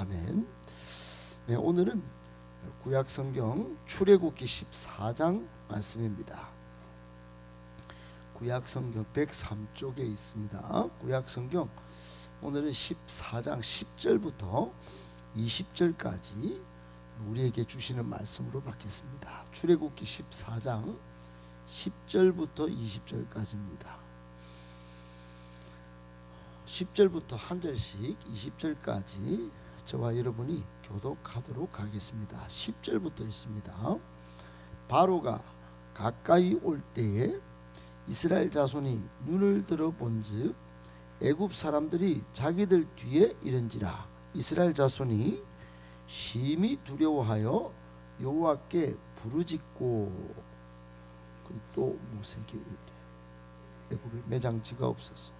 아멘. 네, 오늘은 구약 성경 출애굽기 14장 말씀입니다. 구약 성경 103쪽에 있습니다. 구약 성경 오늘은 14장 10절부터 20절까지 우리에게 주시는 말씀으로 받겠습니다. 출애굽기 14장 10절부터 20절까지입니다. 10절부터 한 절씩 20절까지 저와 여러분이 교독하도록 하겠습니다. 10절부터 있습니다. 바로가 가까이 올 때에 이스라엘 자손이 눈을 들어 본즉 애굽 사람들이 자기들 뒤에 이른지라 이스라엘 자손이 심히 두려워하여 여호와께 부르짖고 또 모세에게 이르되 애굽에 매장지가 없어서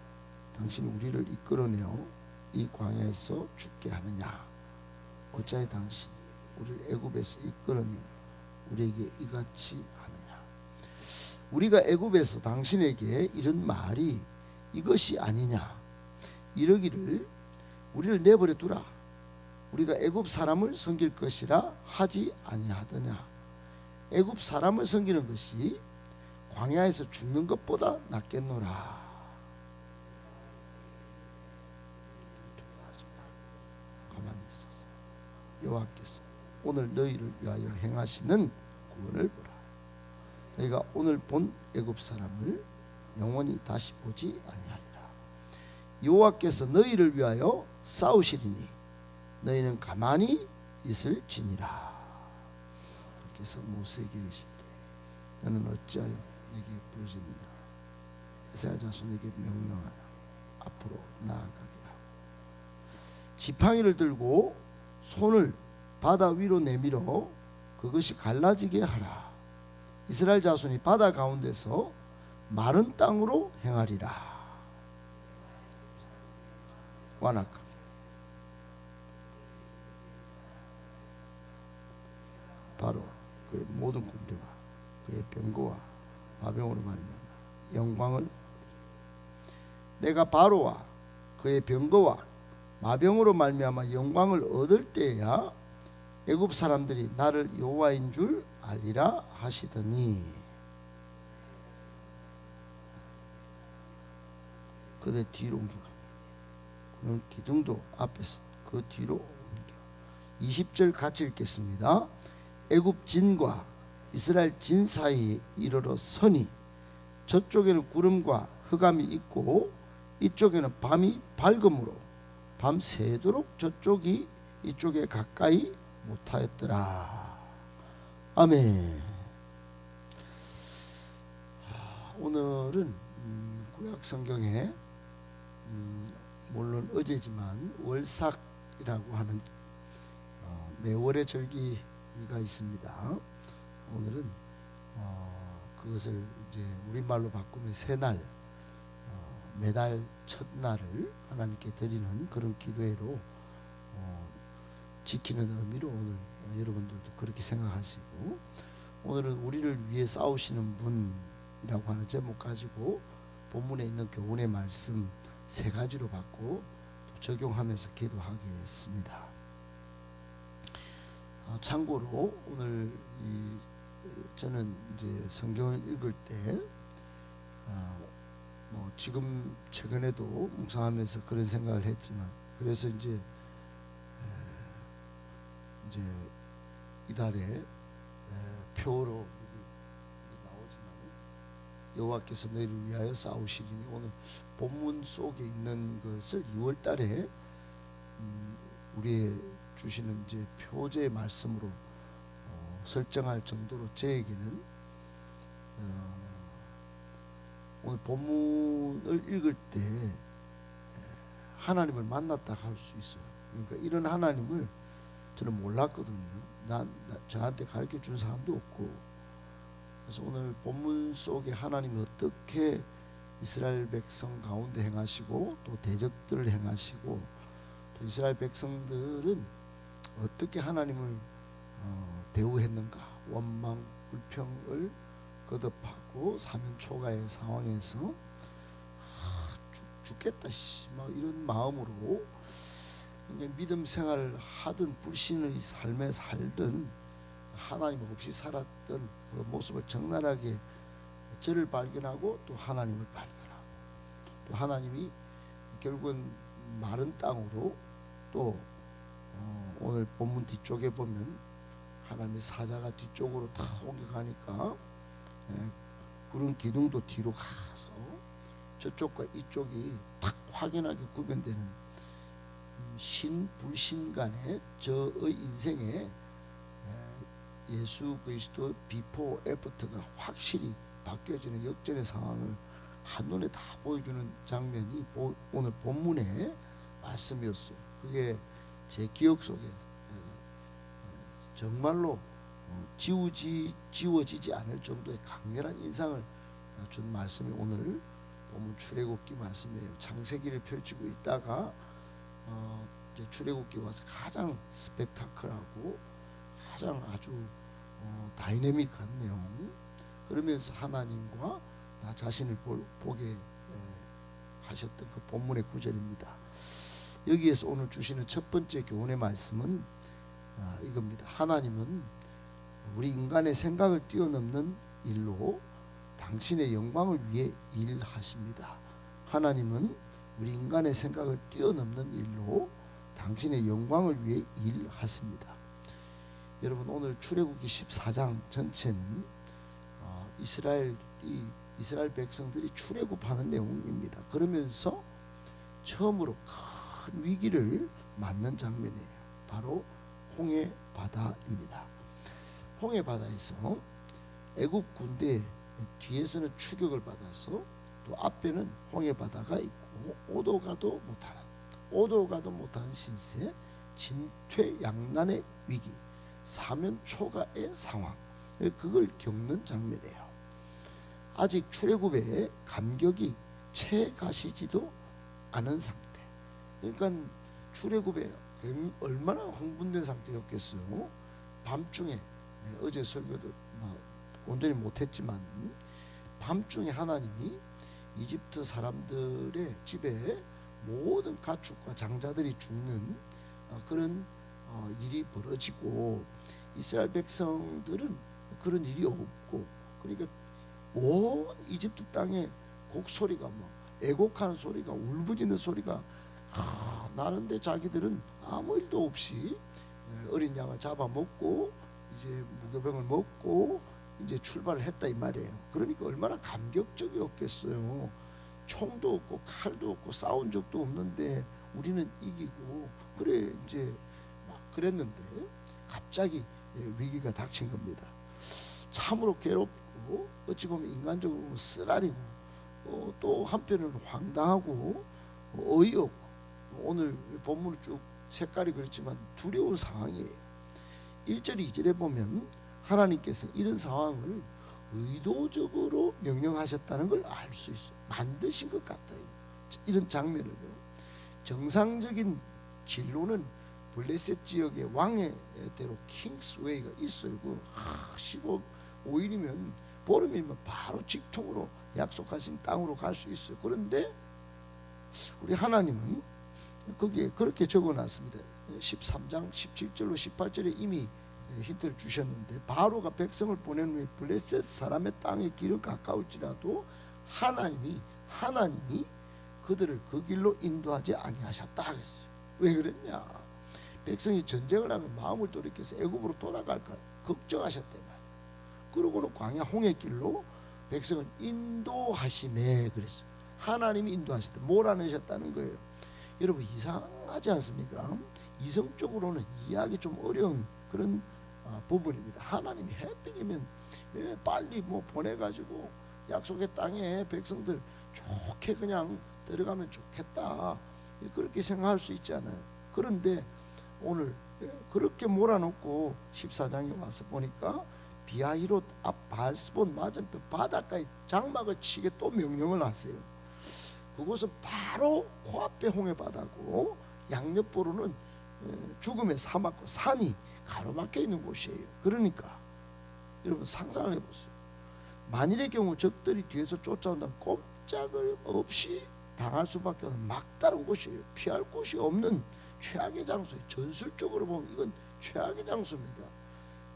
당신 우리를 이끌어내어 이 광야에서 죽게 하느냐 어찌하여 당신 우리를 애굽에서 이끌어내어 우리에게 이같이 하느냐. 우리가 애굽에서 당신에게 이런 말이 이것이 아니냐. 이러기를 우리를 내버려 두라. 우리가 애굽 사람을 섬길 것이라 하지 아니하더냐. 애굽 사람을 섬기는 것이 광야에서 죽는 것보다 낫겠노라 가만히 있어서 여호와께서 오늘 너희를 위하여 행하시는 구원을 보라. 너희가 오늘 본 애굽 사람을 영원히 다시 보지 아니하리라. 여호와께서 너희를 위하여 싸우시리니 너희는 가만히 있을지니라. 그래서 모세에게 이르시되 너는 어찌하여 내게 부르짖느냐 이스라엘 자손에게 명령하라 앞으로 나아가게 하고 지팡이를 들고 손을 바다 위로 내밀어 그것이 갈라지게 하라. 이스라엘 자손이 바다 가운데서 마른 땅으로 행하리라. 완악하게. 바로 그의 모든 군대와 그의 병거와 마병으로 말미암아 영광을 내가 바로와 그의 병거와 마병으로 말미암아 영광을 얻을 때야 애굽 사람들이 나를 여호와인 줄 알리라 하시더니. 그대 뒤로 옮겨가 그는 기둥도 앞에서 그 뒤로 옮겨. 20절 같이 읽겠습니다. 애굽 진과 이스라엘 진 사이에 이르러 서니 저쪽에는 구름과 흑암이 있고 이쪽에는 밤이 밝음으로 밤 새도록 저쪽이 이쪽에 가까이 못하였더라. 아멘. 아, 오늘은 음, 구약 성경에 음, 물론 어제지만 월삭이라고 하는 어, 매월의 절기가 있습니다. 오늘은 어, 그것을 이제 우리말로 바꾸면 새날 어, 매달 첫날을 하나님께 드리는 그런 기도회로 어, 지키는 의미로 오늘 여러분들도 그렇게 생각하시고 오늘은 우리를 위해 싸우시는 분이라고 하는 제목 가지고 본문에 있는 교훈의 말씀 세 가지로 받고 또 적용하면서 기도하겠습니다. 어, 참고로 오늘 이 저는 이제 성경을 읽을 때 지금 최근에도 묵상하면서 그런 생각을 했지만 그래서 이제 에, 이제 이달에 에, 표로 나오지만 여호와께서 너희를 위하여 싸우시리니 오늘 본문 속에 있는 것을 2월달에 음, 우리의 주시는 이제 표제 말씀으로 어, 설정할 정도로 저에게는 어, 오늘 본문을 읽을 때 하나님을 만났다 할 수 있어요. 그러니까 이런 하나님을 저는 몰랐거든요. 난 나- 저한테 가르쳐 준 사람도 없고. 그래서 오늘 본문 속에 하나님이 어떻게 이스라엘 백성 가운데 행하시고 또 대적들을 행하시고 또 이스라엘 백성들은 어떻게 하나님을 어, 대우했는가 원망 불평을 거듭하고 사면 초가의 상황에서 아, 죽, 죽겠다 씨, 뭐 이런 마음으로 믿음 생활을 하든 불신의 삶에 살든 하나님 없이 살았던 그 모습을 적나라하게 저를 발견하고 또 하나님을 발견하고 또 하나님이 결국은 마른 땅으로 또 어, 오늘 본문 뒤쪽에 보면 하나님의 사자가 뒤쪽으로 다 옮겨가니까 예, 구름 기둥도 뒤로 가서 저쪽과 이쪽이 딱 확연하게 구분되는 음, 신 불신 간의 저의 인생에 에, 예수 그리스도 비포 애프터가 확실히 바뀌어지는 역전의 상황을 한눈에 다 보여주는 장면이 보- 오늘 본문의 말씀이었어요. 그게 제 기억 속에 정말로 어, 지우지 지워지지 않을 정도의 강렬한 인상을 어, 준 말씀이 오늘 본문 출애굽기 말씀이에요. 창세기를 펼치고 있다가 어, 이제 출애굽기 와서 가장 스펙타클하고 가장 아주 어, 다이내믹한 내용 그러면서 하나님과 나 자신을 볼, 보게 에, 하셨던 그 본문의 구절입니다. 여기에서 오늘 주시는 첫 번째 교훈의 말씀은 아, 이겁니다. 하나님은 우리 인간의 생각을 뛰어넘는 일로 당신의 영광을 위해 일하십니다. 하나님은 우리 인간의 생각을 뛰어넘는 일로 당신의 영광을 위해 일하십니다. 여러분 오늘 출애굽기 14장 전체는 어, 이스라엘 이 이스라엘 백성들이 출애굽하는 내용입니다. 그러면서 처음으로 큰 위기를 맞는 장면이에요. 바로 홍해 바다입니다. 홍해 바다에서 애국 군대 뒤에서는 추격을 받아서 또 앞에는 홍해 바다가 있고 오도 가도 못하는 오도 가도 못하는 신세 진퇴양난의 위기 사면 초가의 상황 그걸 겪는 장면이에요. 아직 출애굽의 감격이 채 가시지도 않은 상태. 그러니까 출애굽에 굉- 얼마나 흥분된 상태였겠어요. 밤중에 예, 어제 설교도 뭐 온전히 못했지만 밤중에 하나님이 이집트 사람들의 집에 모든 가축과 장자들이 죽는 어, 그런 어, 일이 벌어지고 이스라엘 백성들은 그런 일이 없고 그러니까 온 이집트 땅에 곡소리가 뭐 애곡하는 소리가 울부짖는 소리가 아, 나는데 자기들은 아무 일도 없이 예, 어린 양을 잡아먹고 이제 무교병을 먹고 이제 출발을 했다 이 말이에요. 그러니까 얼마나 감격적이었겠어요. 총도 없고 칼도 없고 싸운 적도 없는데 우리는 이기고 그래 이제 막 그랬는데 갑자기 예, 위기가 닥친 겁니다. 참으로 괴롭고 어찌 보면 인간적으로 보면 쓰라리고 어, 또 한편으로는 황당하고 어, 어이없고 오늘 본문을 쭉 색깔이 그렇지만 두려운 상황이에요. 1절 2절에 보면 하나님께서 이런 상황을 의도적으로 명령하셨다는 걸 알 수 있어요. 만드신 것 같아요. 이런 장면을요. 정상적인 진로는 블레셋 지역의 왕의 대로 킹스웨이가 있어요. 그 아, 15 5일이면 보름이면 바로 직통으로 약속하신 땅으로 갈 수 있어요. 그런데 우리 하나님은 거기에 그렇게 적어놨습니다. 13장 17절로 18절에 이미 힌트를 주셨는데 바로가 백성을 보낸 후에 블레셋 사람의 땅의 길은 가까울지라도 하나님이 하나님이 그들을 그 길로 인도하지 아니하셨다 그랬어요. 왜 그랬냐? 백성이 전쟁을 하면 마음을 돌이켜서 애굽으로 돌아갈까 말이에요. 그러고는 광야 홍해 길로 백성을 인도하시네 그랬어요. 하나님이 인도하셨다. 몰아내셨다는 거예요. 여러분 이상하지 않습니까? 이성적으로는 이해하기 좀 어려운 그런 아, 부분입니다. 하나님이 해필이면 예, 빨리 뭐 보내가지고 약속의 땅에 백성들 좋게 그냥 들어가면 좋겠다 예, 그렇게 생각할 수 있잖아요. 그런데 오늘 예, 그렇게 몰아놓고 14장에 와서 보니까 비아히롯 앞 발스본 맞은편 바닷가에 장막을 치게 또 명령을 하세요. 그곳은 바로 코앞에 홍해 바다고 양옆으로는 예, 죽음의 사막과 산이 가로막혀 있는 곳이에요. 그러니까 여러분 상상을 해보세요. 만일의 경우 적들이 뒤에서 쫓아온다면 꼼짝을 없이 당할 수밖에 없는 막다른 곳이에요. 피할 곳이 없는 최악의 장소예요. 전술적으로 보면 이건 최악의 장소입니다.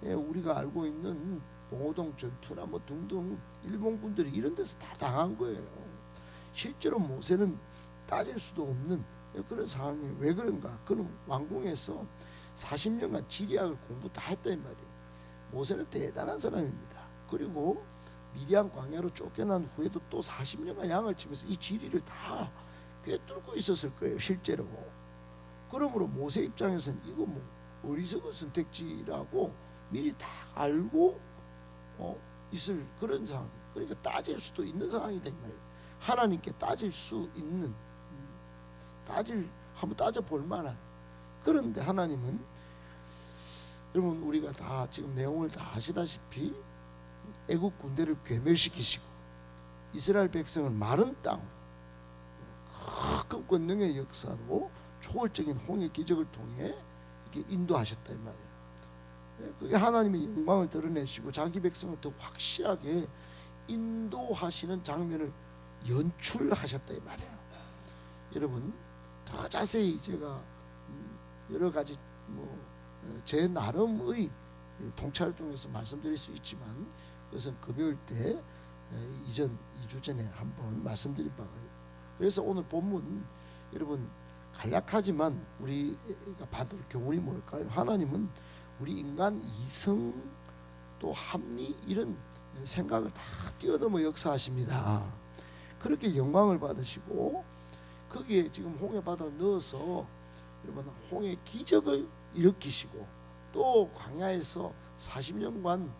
예, 우리가 알고 있는 봉오동 전투나 뭐 등등 일본 군들이 이런 데서 다 당한 거예요. 실제로 모세는 따질 수도 없는 그런 상황이에요. 왜 그런가? 그는 왕궁에서 40년간 지리학을 공부 다 했다 이 말이에요. 모세는 대단한 사람입니다. 그리고 미디안 광야로 쫓겨난 후에도 또 40년간 양을 치면서 이 지리를 다 꿰뚫고 있었을 거예요. 실제로. 그러므로 모세 입장에서는 이거 뭐 어리석은 선택지라고 미리 다 알고 어, 있을 그런 상황. 그러니까 따질 수도 있는 상황이다 이 말이에요. 하나님께 따질 수 있는 음, 따질 한번 따져 볼 만한 그런데 하나님은 여러분 우리가 다 지금 내용을 다 아시다시피 애국 군대를 괴멸시키시고 이스라엘 백성을 마른 땅으로 큰 권능의 역사로 초월적인 홍해 기적을 통해 이렇게 인도하셨다 이 말이에요. 예, 그게 하나님의 영광을 드러내시고 자기 백성을 더 확실하게 인도하시는 장면을 연출하셨다 이 말이에요. 여러분 더 자세히 제가 음, 여러 가지 뭐 제 나름의 통찰 중에서 말씀드릴 수 있지만 그것은 금요일 때 에, 이전 2주 전에 한번 말씀드린 바가 그래서 오늘 본문 여러분 간략하지만 우리가 받을 교훈이 뭘까요? 하나님은 우리 인간 이성 또 합리 이런 생각을 다 뛰어넘어 역사하십니다. 그렇게 영광을 받으시고 거기에 지금 홍해 바다를 넣어서 여러분 홍해 기적을 일으키시고 또 광야에서 40년간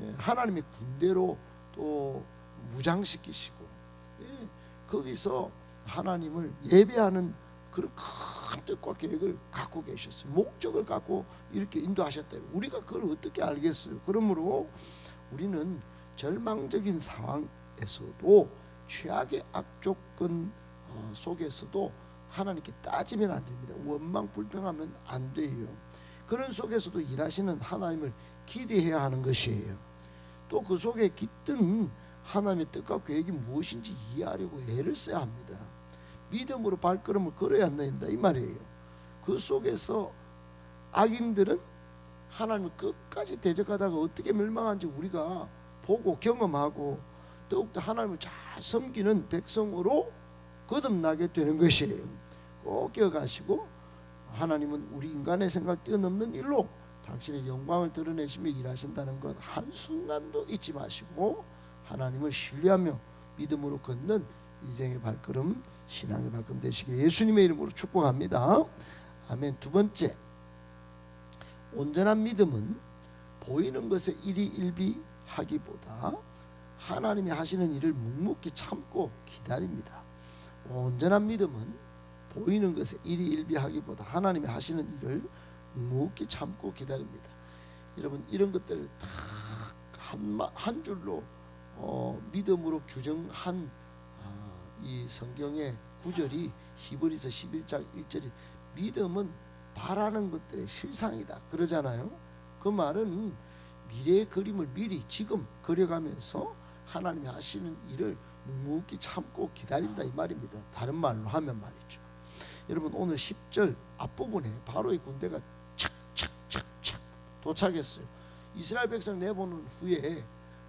예, 하나님의 군대로 또 무장시키시고 예, 거기서 하나님을 예배하는 그런 큰 뜻과 계획을 갖고 계셨어요. 목적을 갖고 이렇게 인도하셨다. 우리가 그걸 어떻게 알겠어요? 그러므로 우리는 절망적인 상황에서도 최악의 악조건 어, 속에서도 하나님께 따지면 안 됩니다. 원망 불평하면 안 돼요. 그런 속에서도 일하시는 하나님을 기대해야 하는 것이에요. 또 그 속에 깃든 하나님의 뜻과 계획이 무엇인지 이해하려고 애를 써야 합니다. 믿음으로 발걸음을 걸어야 한다 이 말이에요. 그 속에서 악인들은 하나님을 끝까지 대적하다가 어떻게 멸망한지 우리가 보고 경험하고 더욱더 하나님을 잘 섬기는 백성으로 거듭나게 되는 것이에요. 꼭 기억하시고 하나님은 우리 인간의 생각 뛰어넘는 일로 당신의 영광을 드러내시며 일하신다는 것 한순간도 잊지 마시고 하나님을 신뢰하며 믿음으로 걷는 인생의 발걸음 신앙의 발걸음 되시길 예수님의 이름으로 축복합니다. 아멘. 두 번째 온전한 믿음은 보이는 것에 일희일비하기보다 하나님이 하시는 일을 묵묵히 참고 기다립니다. 온전한 믿음은 보이는 것에 일희일비하기보다 하나님이 하시는 일을 묵묵히 참고 기다립니다. 여러분 이런 것들 다한 한 줄로 어, 믿음으로 규정한 어, 이 성경의 구절이 히브리서 11장 1절이 믿음은 바라는 것들의 실상이다 그러잖아요. 그 말은 미래의 그림을 미리 지금 그려가면서 하나님이 하시는 일을 묵묵히 참고 기다린다 이 말입니다. 다른 말로 하면 말이죠. 여러분 오늘 10절 앞부분에 바로 이 군대가 착착착착 도착했어요. 이스라엘 백성 내보는 후에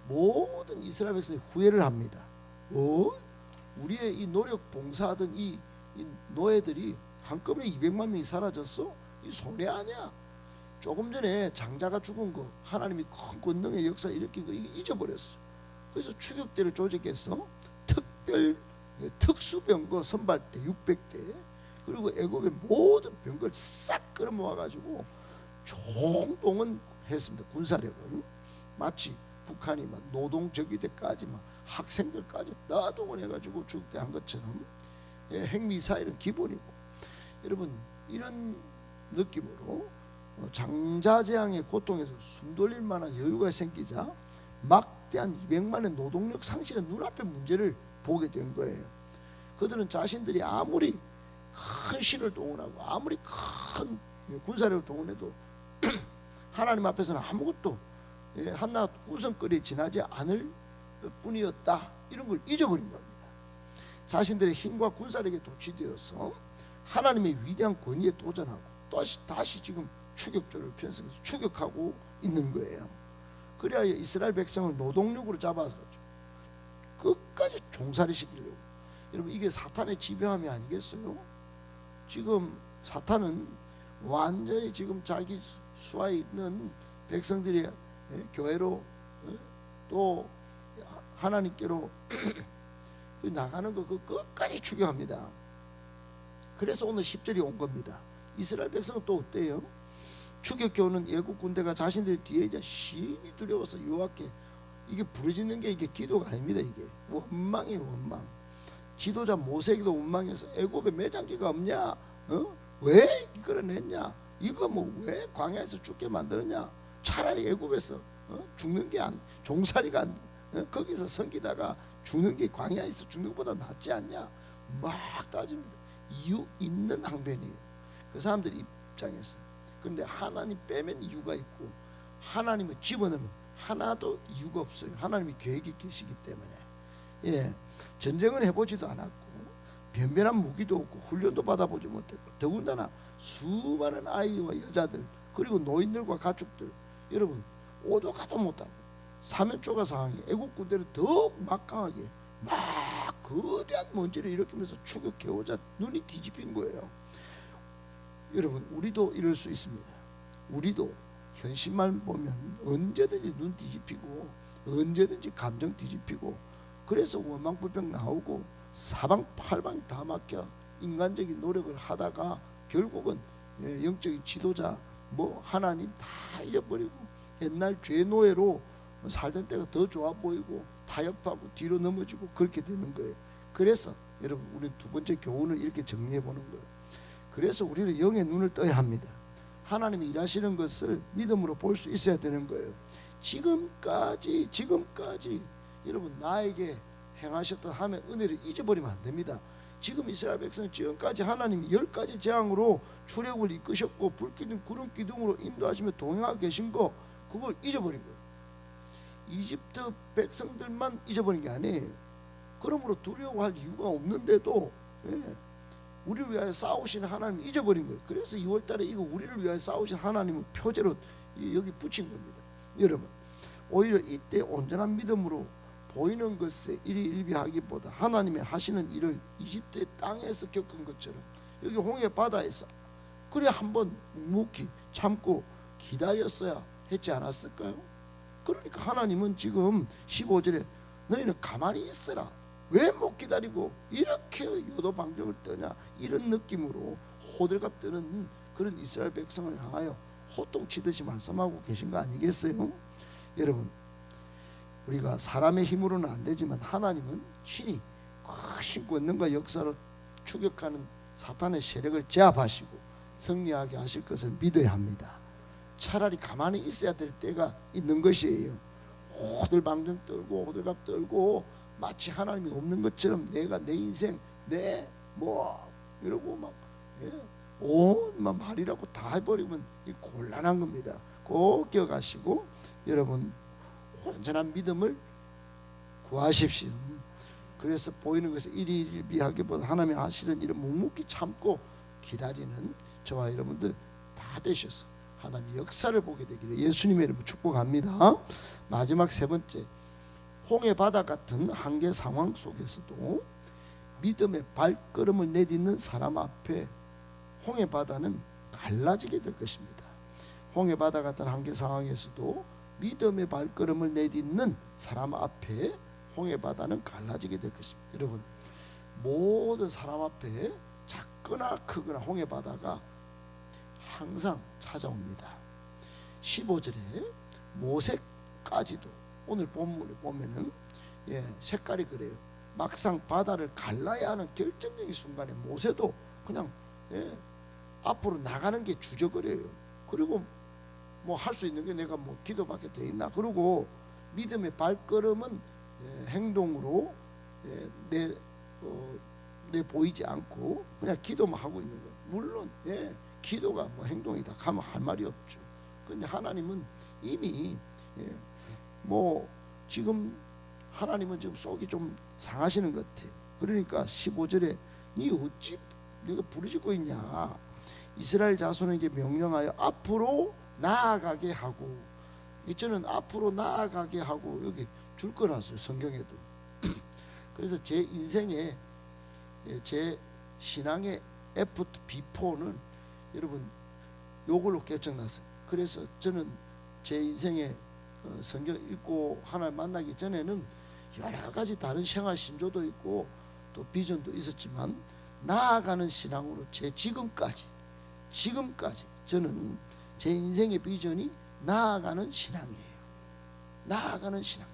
모든 이스라엘 백성이 후회를 합니다. 어? 우리의 이 노력 봉사하던 이, 이 노예들이 한꺼번에 200만 명이 사라졌어? 이 손해 아니야? 조금 전에 장자가 죽은 거 하나님이 큰 권능의 역사 일으킨 거 잊어버렸어. 그래서 추격대를 조직해서 특별 특수병거 선발대 600대 그리고 애굽의 모든 병거를 싹 끌어모아 가지고 총동원 했습니다. 군사력을 마치 북한이 막 노동적위대까지 막 학생들까지 다 동원해 가지고 주국대한 것처럼 예, 핵미사일은 기본이고 여러분 이런 느낌으로 어, 장자재앙의 고통에서 숨 돌릴 만한 여유가 생기자 막 대한 200만의 노동력 상실의 눈앞에 문제를 보게 된 거예요. 그들은 자신들이 아무리 큰 신을 동원하고 아무리 큰 군사력을 동원해도 하나님 앞에서는 아무것도 예, 하나 우선거리에 지나지 않을 뿐이었다 이런 걸 잊어버린 겁니다. 자신들의 힘과 군사력에 도취되어서 하나님의 위대한 권위에 도전하고 다시 다시 지금 추격조를 편성해서 추격하고 있는 거예요. 그래야 이스라엘 백성을 노동력으로 잡아서 끝까지 종살이 시키려고. 여러분 이게 사탄의 지배함이 아니겠어요? 지금 사탄은 완전히 지금 자기 수하에 있는 백성들이 예, 교회로 예, 또 하나님께로 그 나가는 거 그 끝까지 추격합니다. 그래서 오늘 10절이 온 겁니다. 이스라엘 백성은 또 어때요? 추격해 오는 예국 군대가 자신들 뒤에 이제 심히 두려워서 여호와께 이게 부르짖는 게 이게 기도가 아닙니다. 이게 원망이에요, 원망. 지도자 모세기도 원망해서 애굽에 매장지가 없냐? 어? 왜 이걸 냈냐? 이거 뭐 왜 광야에서 죽게 만들었냐? 차라리 애굽에서 어? 죽는 게 안, 종살이가 안, 어? 거기서 섬기다가 죽는 게 광야에서 죽는 것보다 낫지 않냐? 막 따집니다. 이유 있는 항변이에요. 그 사람들 입장에서. 그런데 하나님 빼면 이유가 있고 하나님을 집어넣으면 하나도 이유가 없어요. 하나님이 계획이 계시기 때문에. 예. 전쟁을 해보지도 않았고 변변한 무기도 없고 훈련도 받아보지 못했고 더군다나 수많은 아이와 여자들 그리고 노인들과 가축들 여러분 오도 가도 못하고 사면초가 상황이 애국 군대를 더 막강하게 막 거대한 먼지를 일으키면서 추격해오자 눈이 뒤집힌 거예요. 여러분 우리도 이럴 수 있습니다. 우리도 현실만 보면 언제든지 눈 뒤집히고 언제든지 감정 뒤집히고 그래서 원망불평 나오고 사방팔방이 다 막혀 인간적인 노력을 하다가 결국은 예, 영적인 지도자 뭐 하나님 다 잊어버리고 옛날 죄 노예로 살던 때가 더 좋아 보이고 타협하고 뒤로 넘어지고 그렇게 되는 거예요. 그래서 여러분 우리 두 번째 교훈을 이렇게 정리해 보는 거예요. 그래서 우리는 영의 눈을 떠야 합니다. 하나님이 일하시는 것을 믿음으로 볼 수 있어야 되는 거예요. 지금까지 지금까지 여러분 나에게 행하셨던 하나님의 은혜를 잊어버리면 안 됩니다. 지금 이스라엘 백성 지금까지 하나님이 열 가지 재앙으로 출애굽을 이끄셨고 불기둥 구름 기둥으로 인도하시며 동행하고 계신 거 그걸 잊어버린 거예요. 이집트 백성들만 잊어버린 게 아니에요. 그러므로 두려워할 이유가 없는데도 예, 우리를 위하여 싸우시는 하나님 잊어버린 거예요. 그래서 2월 달에 이거 우리를 위하여 싸우신 하나님을 표제로 여기 붙인 겁니다. 여러분 오히려 이때 온전한 믿음으로 보이는 것에 일희일비하기보다 하나님의 하시는 일을 이집트의 땅에서 겪은 것처럼 여기 홍해 바다에서 그래 한번 묵묵히 참고 기다렸어야 했지 않았을까요? 그러니까 하나님은 지금 15절에 너희는 가만히 있어라. 왜 못 기다리고 이렇게 요도 방정을 떠냐 이런 느낌으로 호들갑 떠는 그런 이스라엘 백성을 향하여 호통치듯이 말씀하고 계신 거 아니겠어요? 여러분 우리가 사람의 힘으로는 안 되지만 하나님은 친히 크신 권능과 역사로 추격하는 사탄의 세력을 제압하시고 승리하게 하실 것을 믿어야 합니다. 차라리 가만히 있어야 될 때가 있는 것이에요. 호들방정 떨고 호들갑 떨고 마치 하나님이 없는 것처럼 내가 내 인생 내 뭐 이러고 막 예, 온막 말이라고 다 해버리면 이 곤란한 겁니다. 꼭 기억하시고 여러분 온전한 믿음을 구하십시오. 그래서 보이는 것을 일일비하기보다 하나님이 하시는 일을 묵묵히 참고 기다리는 저와 여러분들 다 되셔서 하나님 역사를 보게 되기를 예수님의 이름으로 축복합니다. 마지막 세 번째 홍해 바다 같은 한계 상황 속에서도 믿음의 발걸음을 내딛는 사람 앞에 홍해 바다는 갈라지게 될 것입니다. 홍해 바다 같은 한계 상황에서도 믿음의 발걸음을 내딛는 사람 앞에 홍해 바다는 갈라지게 될 것입니다. 여러분 모든 사람 앞에 작거나 크거나 홍해 바다가 항상 찾아옵니다. 15절에 모세까지도 오늘 본문을 보면은 예, 색깔이 그래요. 막상 바다를 갈라야 하는 결정적인 순간에 모세도 그냥 예, 앞으로 나가는 게 주저거려요. 그리고 뭐 할 수 있는 게 내가 뭐 기도밖에 돼 있나? 그리고 믿음의 발걸음은 예, 행동으로 예, 내, 어, 내 보이지 않고 그냥 기도만 하고 있는 거예요. 물론 예, 기도가 뭐 행동이다 가면 할 말이 없죠. 근데 하나님은 이미 예, 뭐 지금 하나님은 지금 속이 좀 상하시는 것 같아요. 그러니까 15절에 니 어찌 네가 부르짖고 있냐? 이스라엘 자손에게 명령하여 앞으로 나아가게 하고 이저는 앞으로 나아가게 하고 여기 줄 거놨어요 성경에도. 그래서 제 인생에 예, 제 신앙의 애프터 비포는 여러분 요걸로 결정났어요. 그래서 저는 제 인생에 어, 성경 읽고 하나님 만나기 전에는 여러 가지 다른 생활 신조도 있고 또 비전도 있었지만 나아가는 신앙으로 제 지금까지 지금까지 저는 제 인생의 비전이 나아가는 신앙이에요. 나아가는 신앙.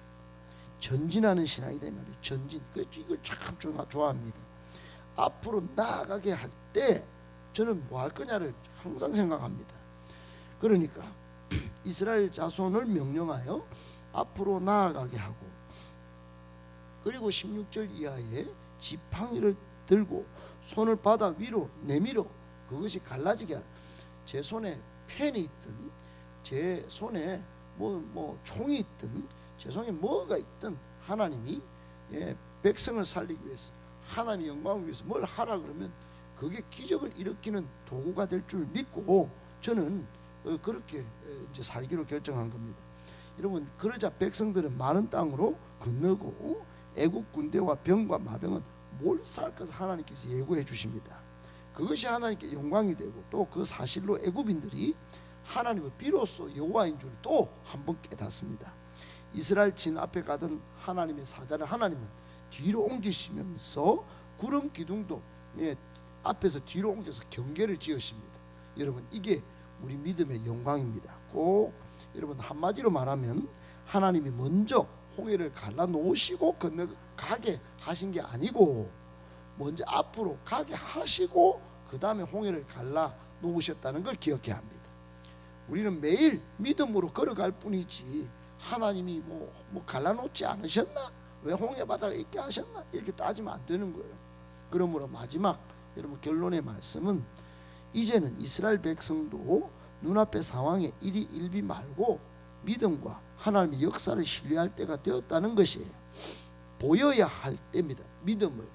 전진하는 신앙이다 이 말이에요. 전진. 그 이걸 참 좋아- 좋아합니다. 앞으로 나아가게 할 때 저는 뭐 할 거냐를 항상 생각합니다. 그러니까 이스라엘 자손을 명령하여 앞으로 나아가게 하고 그리고 16절 이하에 지팡이를 들고 손을 바다 위로 내밀어 그것이 갈라지게 하라. 제 손에 펜이 있든 제 손에 뭐 뭐 총이 있든 제 손에 뭐가 있든 하나님이 예, 백성을 살리기 위해서 하나님의 영광을 위해서 뭘 하라 그러면 그게 기적을 일으키는 도구가 될 줄 믿고 저는 어, 그렇게 어, 이제 살기로 결정한 겁니다. 여러분 그러자 백성들은 많은 땅으로 건너고 애국 군대와 병과 마병은 몰살 것을 하나님께서 예고해 주십니다. 그것이 하나님께 영광이 되고 또 그 사실로 애굽인들이 하나님을 비로소 여호와인 줄 또 한 번 깨닫습니다. 이스라엘 진 앞에 가던 하나님의 사자를 하나님은 뒤로 옮기시면서 구름 기둥도 예, 앞에서 뒤로 옮겨서 경계를 지으십니다. 여러분 이게 우리 믿음의 영광입니다. 꼭 여러분 한마디로 말하면 하나님이 먼저 홍해를 갈라 놓으시고 건너가게 하신 게 아니고 먼저 앞으로 가게 하시고 그 다음에 홍해를 갈라 놓으셨다는 걸 기억해야 합니다. 우리는 매일 믿음으로 걸어갈 뿐이지 하나님이 뭐, 뭐 갈라놓지 않으셨나? 왜 홍해 바다가 있게 하셨나? 이렇게 따지면 안 되는 거예요. 그러므로 마지막 여러분 결론의 말씀은 이제는 이스라엘 백성도 눈앞의 상황에 일이 일비 말고 믿음과 하나님의 역사를 신뢰할 때가 되었다는 것이에요. 보여야 할 때입니다. 믿음을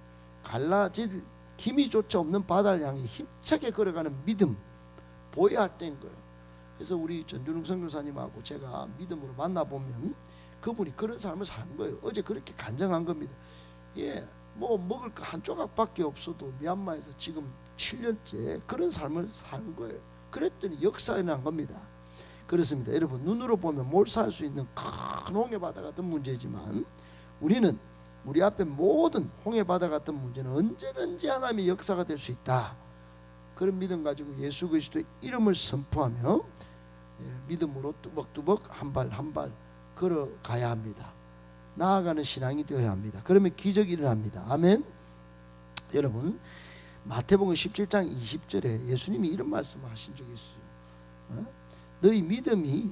갈라질 힘이조차 없는 바다를 향해 힘차게 걸어가는 믿음 보여야 할 때인 거예요. 그래서 우리 전준웅 선교사님하고 제가 믿음으로 만나 보면 그분이 그런 삶을 사는 거예요. 어제 그렇게 간증한 겁니다. 예, 뭐 먹을 거 한 조각밖에 없어도 미얀마에서 지금 7년째 그런 삶을 사는 거예요. 그랬더니 역사에 난 겁니다. 그렇습니다. 여러분 눈으로 보면 몰살 수 있는 큰 홍해 바다 같은 문제지만 우리는 우리 앞에 모든 홍해 바다 같은 문제는 언제든지 하나님의 역사가 될 수 있다. 그런 믿음 가지고 예수 그리스도의 이름을 선포하며 예, 믿음으로 뚜벅뚜벅 한 발 한 발 걸어가야 합니다. 나아가는 신앙이 되어야 합니다. 그러면 기적이 일어납니다. 아멘. 여러분 마태복음 17장 20절에 예수님이 이런 말씀을 하신 적이 있어요. 어? 너희 믿음이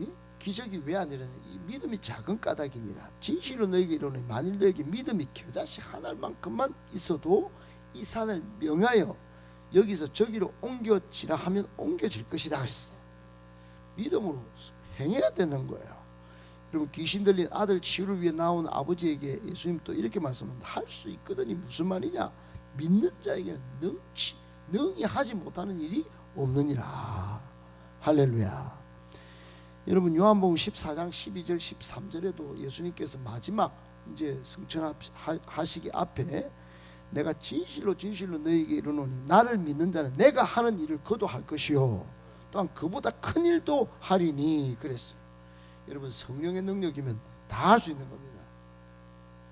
예? 기적이 왜 안 일어나? 이 믿음이 작은 까닭이니라. 진실로 너에게 이르노니 만일 너에게 믿음이 겨자씨 하나만큼만 있어도 이 산을 명하여 여기서 저기로 옮겨지라 하면 옮겨질 것이다 하셨어요. 믿음으로 행해야 되는 거예요. 여러분 귀신 들린 아들 치유를 위해 나온 아버지에게 예수님 또 이렇게 말씀합니다. 할 수 있거든이 무슨 말이냐? 믿는 자에게는 능치 능히 하지 못하는 일이 없느니라. 할렐루야. 여러분 요한복음 14장 12절 13절에도 예수님께서 마지막 이제 승천하시기 앞에 내가 진실로 진실로 너에게 이르노니 나를 믿는 자는 내가 하는 일을 그도 할 것이요 또한 그보다 큰 일도 하리니 그랬어요. 여러분 성령의 능력이면 다 할 수 있는 겁니다.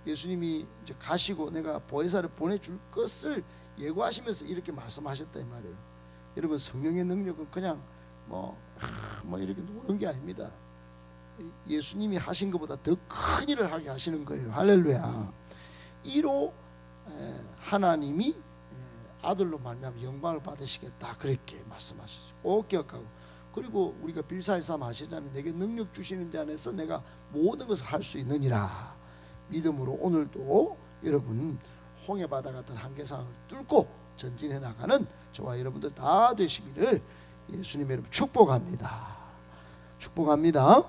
예수님이 이제 가시고 내가 보혜사를 보내줄 것을 예고하시면서 이렇게 말씀하셨다 이 말이에요. 여러분 성령의 능력은 그냥 뭐, 하, 뭐 이렇게 노는 게 아닙니다. 예수님이 하신 것보다 더 큰 일을 하게 하시는 거예요. 할렐루야. 이로 에, 하나님이 에, 아들로 말미암아 영광을 받으시겠다 그렇게 말씀하시죠. 꼭 기억하고 그리고 우리가 빌사일삼 하시잖아요. 내게 능력 주시는 자 안에서 내가 모든 것을 할 수 있느니라. 믿음으로 오늘도 여러분 홍해 바다 같은 한계상을 뚫고 전진해 나가는 저와 여러분들 다 되시기를 예수님의 이름 축복합니다. 축복합니다.